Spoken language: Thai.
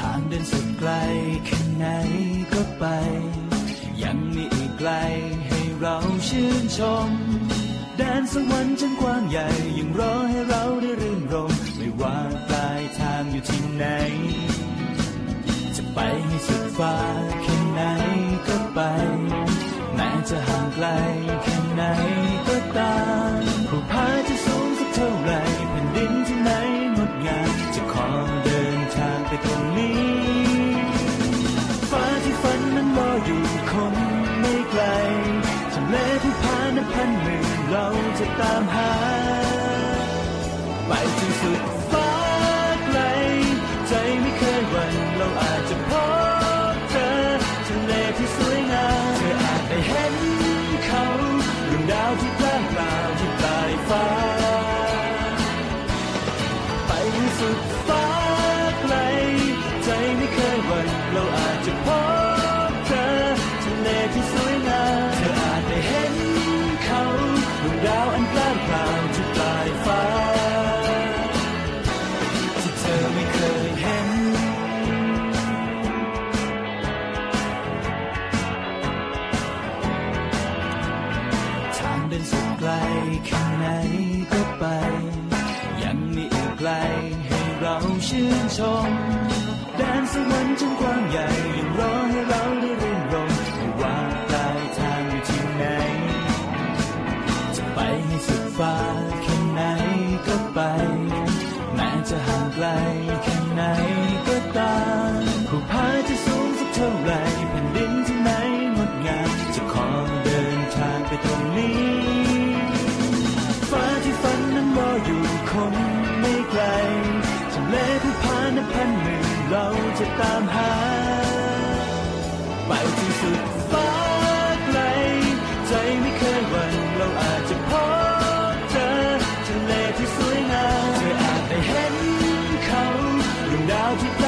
ทางเดินสุดไกลแค่ไหนก็ไป ยังมีอีกไกลให้เราชื่นชม แดนสวรรค์ฉันกว้างใหญ่ยังรอให้เราได้รื่นรม ไม่ว่าปลายทางอยู่ที่ไหน จะไปให้สุดฟ้า พานับพันหมื่นเราจะตามหา ไปจนสุดฟ้าไกล ใจไม่เคยหวั่นเราอาจจะพบเจอทะเลที่สวยงามเธออาจได้เห็นเขาดวงดาวที่กลางเปล่าที่ปลายฟ้า ไปให้สุด ดินสุดไกลแค่ไหนก็ไป ยังมีอีกไกลให้เราชื่นชมแดนสวรรค์ฉันกว้างใหญ่ยังรอให้เราได้เรื่นรมไม่ว่าปลายทางอยู่ที่ไหน จะไปให้สุดฟ้าแค่ไหนก็ไป แม้จะห่างไกลแค่ไหนก็ ออยู่คงไม่ไกลทะเลผู้พานับพันหมื่นเราจะตามหา ไปที่สุดฟ้าไกล ใจไม่เคยหวั่นเราอาจจะพบเจอทะเลที่สวยงามเธออาจได้เห็นเขาดวงดาวที่